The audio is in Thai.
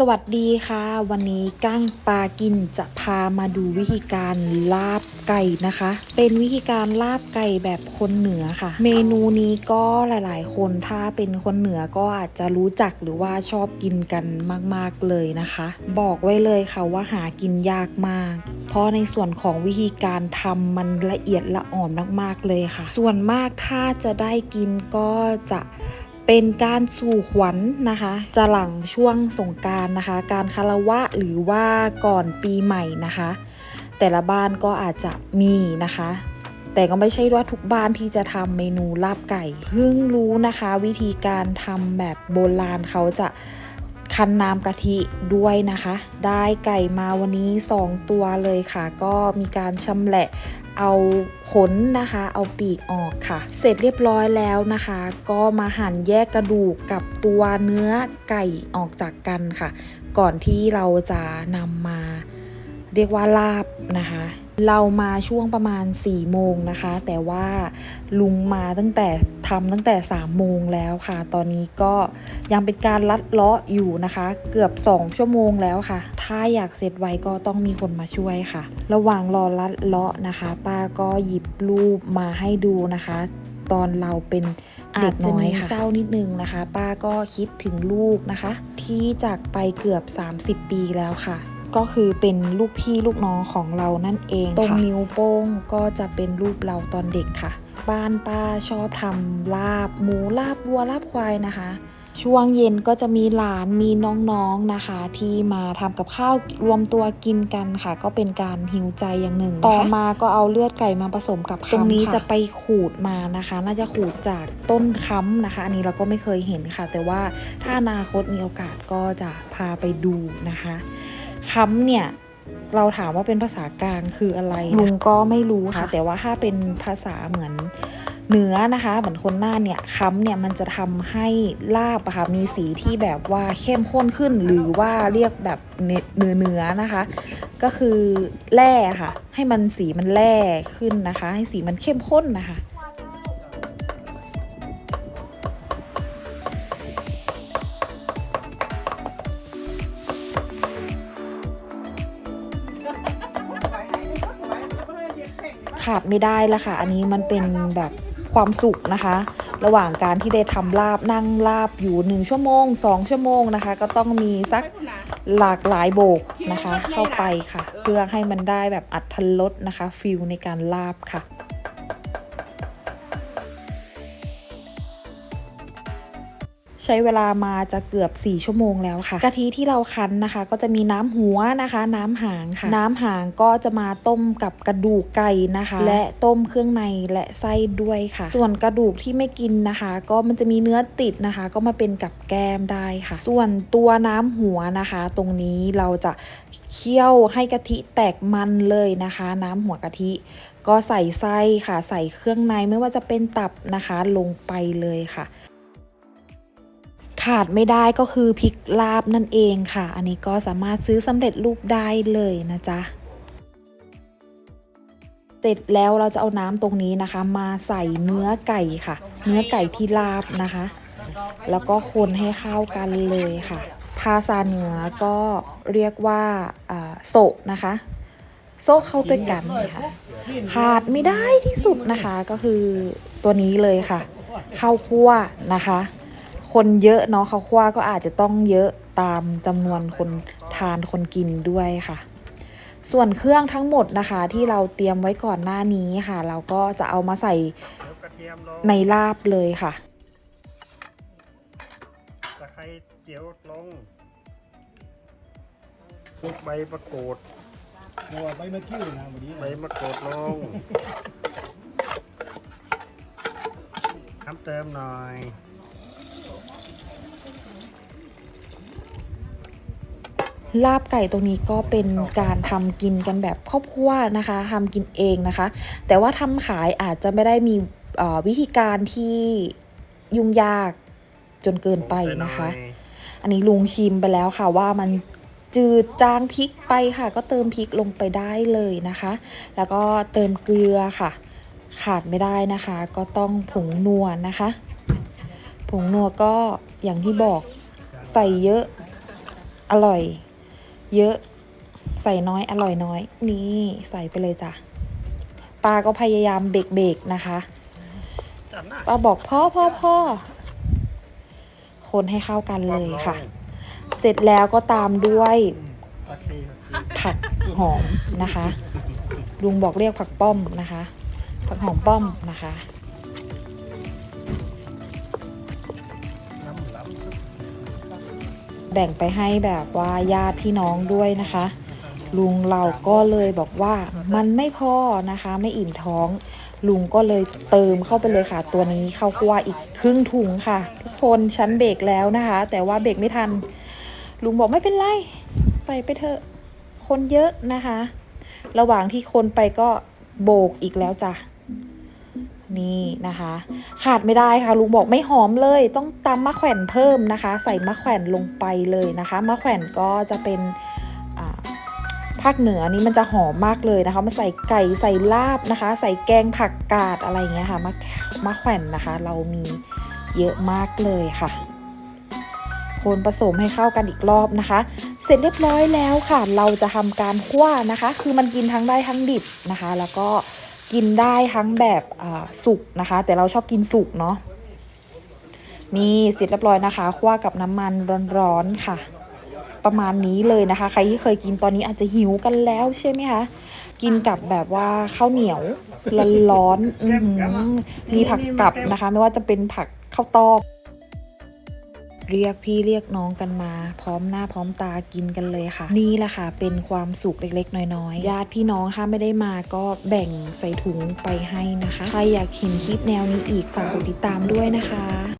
สวัสดีค่ะ วันนี้ก้างปลากินจะพามาดูวิธีการลาบไก่นะคะ เป็นวิธีการลาบไก่แบบคนเหนือค่ะ เมนูนี้ก็หลาย ๆ คนถ้าเป็นคนเหนือก็อาจจะรู้จักหรือว่าชอบกินกันมาก ๆ เลยนะคะ บอกไว้เลยค่ะว่าหากินยากมาก เพราะในส่วนของวิธีการทำมันละเอียดละอ่อนมาก ๆ เลยค่ะ ส่วนมากถ้าจะได้กินก็จะ เป็นการสู่ขวัญนะคะ จะหลังช่วงสงการนะคะ การคารวะหรือว่าก่อนปีใหม่นะคะ แต่ละบ้านก็อาจจะมีนะคะ แต่ก็ไม่ใช่ว่าทุกบ้านที่จะทำเมนูลาบไก่ เพิ่งรู้นะคะ วิธีการทำแบบโบราณเขาจะ คั้นน้ำกะทิด้วยนะคะ ได้ไก่มาวันนี้ 2 ตัวเลยค่ะ ก็มีการชำแหละเอาขนนะคะ เอาปีกออกค่ะ เสร็จเรียบร้อยแล้วนะคะ ก็มาหั่นแยกกระดูกกับตัวเนื้อไก่ออกจากกันค่ะ ก่อนที่เราจะนำมาเรียกว่าลาบนะคะ เรามาช่วงประมาณ4ี่โมงนะคะ แต่ว่าลุงมาตั้งแต่ทำตั้งแต่3ามโมงแล้วค่ะ ตอนนี้ก็ยังเป็นการลัดเลาะอยู่นะคะ เกือบ 2 ชั่วโมงแล้วค่ะ ถ้าอยากเสร็จไวก็ต้องมีคนมาช่วยค่ะ ระหว่างรอลัดเลาะนะคะ ป้าก็หยิบรูปมาให้ดูนะคะ ตอนเราเป็นเด็กน้อยเศร้านิดนึงนะคะ ป้าก็คิดถึงลูกนะคะ ที่จากไปเกือบ 30 ปีแล้วค่ะ ก็คือเป็นลูกพี่ลูกน้องของเรานั่นเองตรงนิ้วโป้งก็จะเป็นรูปเราตอนเด็กค่ะ บ้านป้าชอบทำลาบหมูลาบวัวลาบควายนะคะ ช่วงเย็นก็จะมีหลานมีน้องๆนะคะ ที่มาทำกับข้าวรวมตัวกินกันค่ะ ก็เป็นการหิวใจอย่างหนึ่งนะคะต่อมาก็เอาเลือดไก่มาผสมกับตรงนี้จะไปขูดมานะคะ น่าจะขูดจากต้นค้ำนะคะ อันนี้เราก็ไม่เคยเห็นค่ะ แต่ว่าถ้าอนาคตมีโอกาสก็จะพาไปดูนะคะ ค้ำเนี่ยเราถามว่าเป็นภาษากลางคืออะไรลุงก็ไม่รู้ค่ะ แต่ว่าถ้าเป็นภาษาเหมือนเนื้อนะคะ เหมือนคนหน้าเนี่ยค้ำเนี่ยมันจะทำให้ลาบอะค่ะมีสีที่แบบว่าเข้มข้นขึ้น หรือว่าเรียกแบบเนื้อเนื้อนะคะ ก็คือแร่ค่ะ ให้มันสีมันแร่ขึ้นนะคะ ให้สีมันเข้มข้นนะคะ ขาดไม่ได้ละค่ะ อันนี้มันเป็นแบบความสุขนะคะ ระหว่างการที่ได้ทำลาบนั่งลาบอยู่ 1 ชั่วโมง 2 ชั่วโมงนะคะ ก็ต้องมีสักหลากหลายโบกนะคะ เข้าไปค่ะ เพื่อให้มันได้แบบอัดทันลดนะคะฟิลในการลาบค่ะ ใช้เวลามาจะเกือบ 4 ชั่วโมงแล้วค่ะ กะทิที่เราคั้นนะคะ ก็จะมีน้ำหัวนะคะ น้ำหางค่ะ น้ำหางก็จะมาต้มกับกระดูกไก่นะคะ และต้มเครื่องในและไส้ด้วยค่ะ ส่วนกระดูกที่ไม่กินนะคะ ก็มันจะมีเนื้อติดนะคะ ก็มาเป็นกับแก้มได้ค่ะ ส่วนตัวน้ำหัวนะคะ ตรงนี้เราจะเคี่ยวให้กะทิแตกมันเลยนะคะ น้ำหัวกะทิก็ใส่ไส้ค่ะ ใส่เครื่องในไม่ว่าจะเป็นตับนะคะลงไปเลยค่ะ ขาดไม่ได้ก็คือพริกลาบนั่นเองค่ะ อันนี้ก็สามารถซื้อสำเร็จรูปได้เลยนะจ๊ะเสร็จแล้วเราจะเอาน้ำตรงนี้นะคะ มาใส่เนื้อไก่ค่ะ เนื้อไก่ที่ลาบนะคะ แล้วก็คนให้เข้ากันเลยค่ะ ภาษาเหนือก็เรียกว่าโศกนะคะโซกเข้าด้วยกันค่ะขาดไม่ได้ที่สุดนะคะก็คือตัวนี้เลยค่ะข้าวคั่วนะคะ คนเยอะเนาะข้าวคั่วก็อาจจะต้องเยอะตามจำนวนคนทานคนกินด้วยค่ะ ส่วนเครื่องทั้งหมดนะคะ ที่เราเตรียมไว้ก่อนหน้านี้ค่ะ เราก็จะเอามาใส่เดี๋ยวกระเทียมลงในลาบเลยค่ะตะไคร้เจียวลงทุกใบมะกรูดเดี๋ยวใบมะกิ้วนะวันนี้ใบมะกรูดลงน้ำเติมหน่อย ลาบไก่ตรงนี้ก็เป็นการทำกินกันแบบครอบครัวนะคะทำกินเองนะคะ แต่ว่าทำขายอาจจะไม่ได้มีเอ่อวิธีการที่ยุ่งยากจนเกินไปนะคะ อันนี้ลุงชิมไปแล้วค่ะว่ามันจืดจางพริกไปค่ะ ก็เติมพริกลงไปได้เลยนะคะ แล้วก็เติมเกลือค่ะ ขาดไม่ได้นะคะ ก็ต้องผงนัวนะคะ ผงนัวก็อย่างที่บอกใส่เยอะอร่อย เยอะใส่น้อยอร่อยน้อย นี่ใส่ไปเลยจ้ะป้าก็พยายามเบรกๆนะคะจัดหน้าป้าบอกพ่อพ่อพ่อคนให้เข้ากันเลยค่ะ เสร็จแล้วก็ตามด้วยผักชีผักชีผักหอมนะคะลุงบอกเรียกผักป้อมนะคะ ผักหอมป้อมนะคะ แบ่งไปให้แบบว่าญาติพี่น้องด้วยนะคะ ลุงเราก็เลยบอกว่ามันไม่พอนะคะ ไม่อิ่มท้อง ลุงก็เลยเติมเข้าไปเลยค่ะ ตัวนี้เข้าคั่วอีกครึ่งถุงค่ะ ทุกคนฉันเบรกแล้วนะคะ แต่ว่าเบรกไม่ทัน ลุงบอกไม่เป็นไร ใส่ไปเถอะคนเยอะนะคะ ระหว่างที่คนไปก็โบกอีกแล้วจ้ะ นี่นะคะ ขาดไม่ได้ค่ะลุงบอกไม่หอมเลย ต้องตำมะแขวนเพิ่มนะคะ ใส่มะแขวนลงไปเลยนะคะมะแขวนก็จะเป็นภาคเหนือนี่มันจะหอมมากเลยนะคะมาใส่ไก่ใส่ลาบนะคะ ใส่แกงผักกาดอะไรเงี้ยค่ะมะมะแขวนนะคะ เรามีเยอะมากเลยค่ะ คนผสมให้เข้ากันอีกรอบนะคะ เสร็จเรียบร้อยแล้วค่ะ เราจะทำการคั่วนะคะ คือมันกินทั้งได้ทั้งดิบนะคะ แล้วก็ กินได้ทั้งแบบสุกนะคะ แต่เราชอบกินสุกเนาะนี่เสร็จเรียบร้อยนะคะคั่วกับน้ำมันร้อนๆค่ะ ประมาณนี้เลยนะคะ ใครที่เคยกินตอนนี้อาจจะหิวกันแล้วใช่ไหมคะกินกับแบบว่าข้าวเหนียวร้อนๆมีผักกับนะคะ ไม่ว่าจะเป็นผักข้าวตอก เรียกพี่เรียกน้องกันมา พร้อมหน้าพร้อมตากินกันเลยค่ะ นี่แหละค่ะเป็นความสุขเล็กๆ น้อยๆญาติพี่น้องถ้าไม่ได้มาก็แบ่งใส่ถุงไปให้นะคะ ใครอยากเห็นคลิปแนวนี้อีกฝากกดติดตามด้วยนะคะ